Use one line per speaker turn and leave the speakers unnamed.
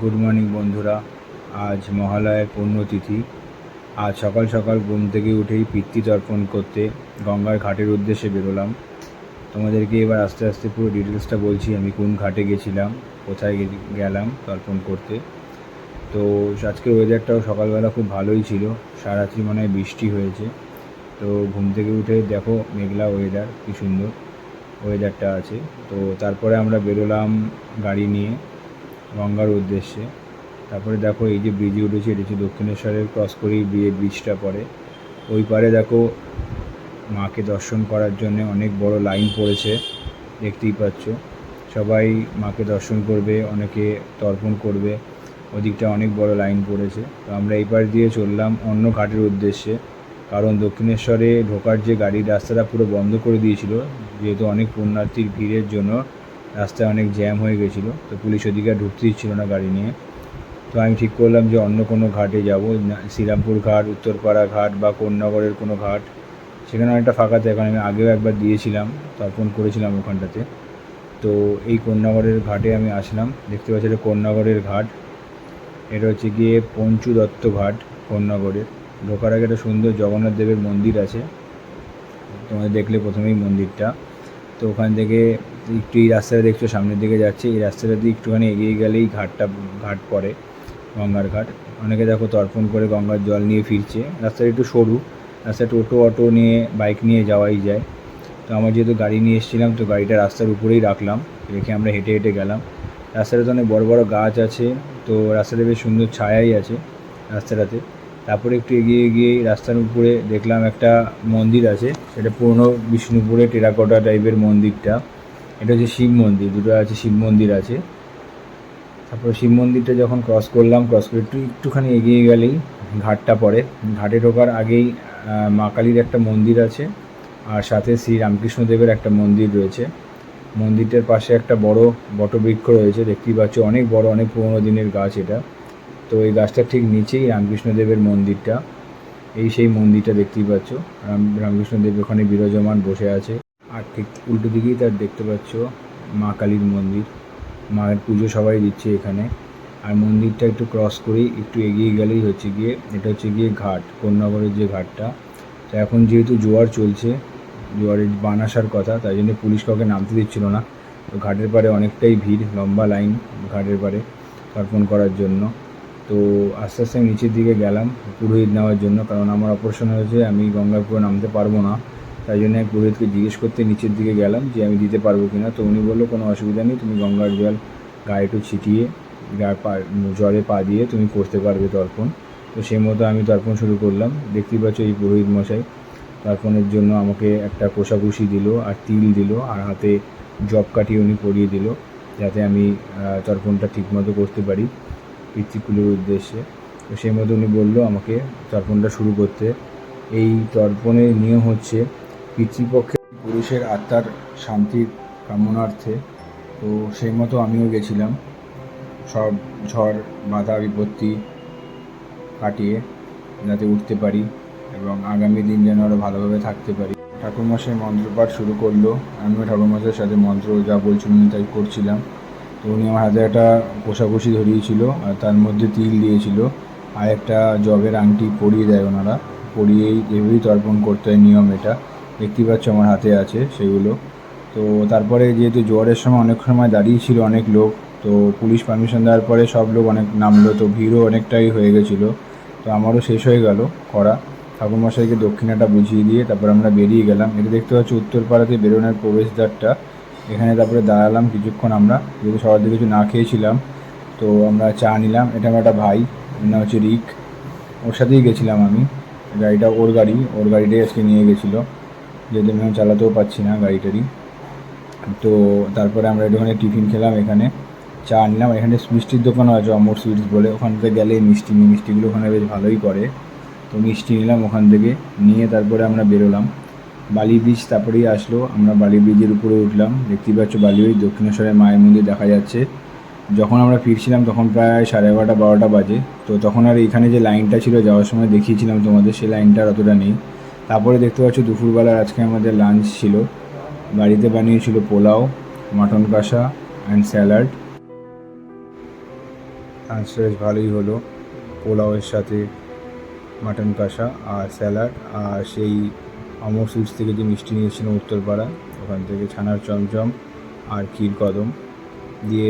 Good morning বন্ধুরা। আজ মহালয়ের পুণ্যতিথি। আজ সকাল সকাল ঘুম থেকে উঠেই পিতৃ তর্পণ করতে গঙ্গার ঘাটের উদ্দেশ্যে বেরোলাম। তোমাদেরকে এবার আস্তে আস্তে পুরো ডিটেলসটা বলছি, আমি কোন ঘাটে গেছিলাম, কোথায় গেলাম তর্পণ করতে। তো আজকের ওয়েদারটাও সকালবেলা খুব ভালোই ছিল সারাত্রি মনে হয় বৃষ্টি হয়েছে। তো ঘুম থেকে উঠে দেখো মেঘলা ওয়েদার কি সুন্দর ওয়েদারটা আছে। তো তারপরে আমরা বেরোলাম গাড়ি নিয়ে। গঙ্গার উদ্দেশ্যে। তারপরে দেখো এই যে ব্রিজে উঠেছে, এটা হচ্ছে দক্ষিণেশ্বরের ক্রস করেই বিয়ে ব্রিজটা পড়ে। ওই পারে দেখো মাকে দর্শন করার জন্য অনেক বড় লাইন পড়েছে, দেখতেই পাচ্ছ। সবাই মাকে দর্শন করবে, অনেকে তর্পণ করবে, ওদিকটা অনেক বড় লাইন পড়েছে। তো আমরা এই পার দিয়ে চললাম অন্য ঘাটের উদ্দেশ্যে। কারণ দক্ষিণেশ্বরে ঢোকার যে গাড়ির রাস্তাটা পুরো বন্ধ করে দিয়েছিল, যেহেতু অনেক পুণ্যার্থীর ভিড়ের জন্য রাস্তায় অনেক জ্যাম হয়ে গেছিল, তো পুলিশ ওদিকে আর ঢুকতে দিচ্ছিল না গাড়ি নিয়ে। তো আমি ঠিক করলাম যে অন্য কোনো ঘাটে যাব শ্রীরামপুর ঘাট, উত্তরপাড়া ঘাট বা কোন্নগরের কোনো ঘাট। সেখানে অনেকটা ফাঁকা থাকে কারণ আমি আগেও একবার দিয়েছিলাম তর্পণ করেছিলাম ওখানটাতে। তো এই কোন্নগরের ঘাটে আমি আসলাম, দেখতে পাচ্ছি এটা কোন্নগরের ঘাট। এটা হচ্ছে গিয়ে পঞ্চু দত্ত ঘাট কোন্নগরের ঢোকার আগে একটা সুন্দর জগন্নাথ দেবের মন্দির আছে, তোমাদের দেখলে প্রথমেই মন্দিরটা। তো ওখান থেকে একটু এই রাস্তাটা দেখছ সামনের দিকে যাচ্ছে, এই রাস্তাটা দিয়ে একটুখানি এগিয়ে গেলেই ঘাটটা, ঘাট পড়ে, গঙ্গার ঘাট। অনেকে দেখো তর্পণ করে গঙ্গার জল নিয়ে ফিরছে। রাস্তাটা একটু সরু রাস্তায় টোটো, অটো নিয়ে, বাইক নিয়ে যাওয়াই যায়। তো আমার যেহেতু গাড়ি নিয়ে এসেছিলাম, তো গাড়িটা রাস্তার উপরেই রাখলাম, রেখে আমরা হেঁটে হেঁটে গেলাম। রাস্তাটাতে অনেক বড় বড় গাছ আছে, তো রাস্তাটা বেশ সুন্দর ছায়াই আছে রাস্তাটাতে। তারপরে একটু এগিয়ে গিয়েই রাস্তার উপরে দেখলাম একটা মন্দির আছে, সেটা পুরনো বিষ্ণুপুরে টেরাকোটা টাইপের মন্দিরটা। এটা হচ্ছে শিব মন্দির, দুটো আছে, শিব মন্দির আছে। তারপরে শিব মন্দিরটা যখন ক্রস করলাম ক্রস করে একটু একটুখানি এগিয়ে গেলেই ঘাটটা পড়ে। ঘাটে ঢোকার আগেই মা কালীর একটা মন্দির আছে, আর সাথে শ্রী রামকৃষ্ণদেবের একটা মন্দির রয়েছে। মন্দিরটার পাশে একটা বড় বটবৃক্ষ রয়েছে, দেখতেই পাচ্ছ, অনেক বড়, অনেক পুরোনো দিনের গাছ এটা। তো এই গাছটার ঠিক নিচেই রামকৃষ্ণদেবের মন্দিরটা। এই সেই মন্দিরটা দেখতেই পাচ্ছ। রাম রামকৃষ্ণদেব ওখানে বিরাজমান বসে আছে। আর ঠিক উল্টো দিকেই তার দেখতে পাচ্ছ মা কালীর মন্দির। মায়ের পুজো সবাই দিচ্ছে এখানে। আর মন্দিরটা একটু ক্রস করেই একটু এগিয়ে গেলেই হচ্ছে গিয়ে, এটা হচ্ছে গিয়ে ঘাট, কোন্নগরের যে ঘাটটা। তো এখন যেহেতু জোয়ার চলছে জোয়ারের বান আসার কথা, তাই জন্য পুলিশ কাউকে নামতে দিচ্ছিল না। তো ঘাটের পাড়ে অনেকটাই ভিড়, লম্বা লাইন ঘাটের পাড়ে তর্পণ করার জন্য। তো আস্তে আস্তে নিচের দিকে গেলাম, পুরোহিত নেওয়ার জন্য, কারণ আমার অপারেশন হয়েছে, আমি গঙ্গাপুরে নামতে পারব না। তাই জন্য আমি পুরোহিতকে জিজ্ঞেস করতে নিচের দিকে গেলাম যে আমি দিতে পারব কিনা। তো উনি বলল, কোনো অসুবিধা নেই, তুমি গঙ্গার জল গায়ে একটু ছিটিয়ে গায়ে পা, জলে পা দিয়ে তুমি করতে পারবে তর্পণ। তো সেই মতো আমি তর্পণ শুরু করলাম। দেখতেই পাচ্ছ এই পুরোহিত মশাই তর্পণের জন্য আমাকে একটা কোষাকুষি দিল আর তিল দিল আর হাতে জব কাটিয়ে উনি পরিয়ে দিল যাতে আমি তর্পণটা ঠিকমতো করতে পারি পিতৃকুলের উদ্দেশ্যে। তো সেই মতো উনি বলল আমাকে তর্পণটা শুরু করতে। এই তর্পণের নিয়ম হচ্ছে পিতৃপক্ষে পুরুষের আত্মার শান্তির কামনার্থে। তো সেই মতো আমিও গেছিলাম। সব ঝড়, বাধা, বিপত্তি কাটিয়ে যাতে উঠতে পারি এবং আগামী দিন যেন আরও ভালোভাবে থাকতে পারি। ঠাকুরমশাই মন্ত্রপাঠ শুরু করল। আমিও ঠাকুরমশাইয়ের সাথে মন্ত্র যা বলছিল উনি তাই করছিলাম। তো উনি আমার হাতে একটা কোষাকুষি ধরিয়েছিল আর তার মধ্যে তিল দিয়েছিল। আর একটা জবের আংটি পরিয়ে দেয় ওনারা। পরিয়েই এভাবেই তর্পণ করতে হয় নিয়ম এটা। দেখতেই পাচ্ছ আমার হাতে আছে সেগুলো। তো তারপরে যেহেতু জোয়ারের সময় অনেক সময় দাঁড়িয়ে ছিল অনেক লোক, তো পুলিশ পারমিশন দেওয়ার পরে সব লোক অনেক নামলো, তো ভিড়ও অনেকটাই হয়ে গেছিল। তো আমারও শেষ হয়ে গেল করা। ঠাকুরমশাইকে দক্ষিণাটা বুঝিয়ে দিয়ে তারপর আমরা বেরিয়ে গেলাম। এটা দেখতে পাচ্ছি উত্তরপাড়াতে বেরোনোর প্রবেশদ্বারটা। এখানে তারপরে দাঁড়ালাম কিছুক্ষণ আমরা, যেহেতু সবার দিকে কিছু না খেয়েছিলাম, তো আমরা চা নিলাম। এটা আমার একটা ভাই নাম হচ্ছে রিক। ওর সাথেই গেছিলাম আমি। গাড়িটা ওর গাড়ি, ওর গাড়িটাই আজকে নিয়ে গেছিল। যেহেতু আমি চালাতেও পারছি না গাড়িটারই। তো তারপরে আমরা একটুখানি টিফিন খেলাম এখানে। চা নিলাম। এখানে মিষ্টির দোকানও আছে, অমর সুইটস বলে। ওখান থেকে গেলে মিষ্টি, মিষ্টিগুলো ওখানে বেশ ভালোই করে। তো মিষ্টি নিলাম ওখান থেকে। নিয়ে তারপরে আমরা বেরোলাম। বালি ব্রিজ তারপরেই আসলো। আমরা বালি ব্রিজের উপরে উঠলাম। দেখতেই পাচ্ছ বালি ব্রিজ দক্ষিণেশ্বরের মায়ের মন্দির দেখা যাচ্ছে। যখন আমরা ফিরছিলাম তখন প্রায় সাড়ে এগারোটা, বারোটা বাজে। তো তখন আর এখানে যে লাইনটা ছিল যাওয়ার সময় দেখিয়েছিলাম তোমাদের, সেই লাইনটা অতটা নেই। তারপরে দেখতে পাচ্ছ দুপুরবেলার আজকে আমাদের লাঞ্চ ছিল। বাড়িতে বানিয়েছিল পোলাও মাটন কষা অ্যান্ড স্যালাড লাঞ্চটা বেশ ভালোই হলো। পোলাওয়ের সাথে মাটন কষা আর স্যালাড আর সেই অমর সুইটস থেকে যে মিষ্টি নিয়েছিলাম উত্তরপাড়া, ওখান থেকে ছানার চমচম আর ক্ষীর কদম। দিয়ে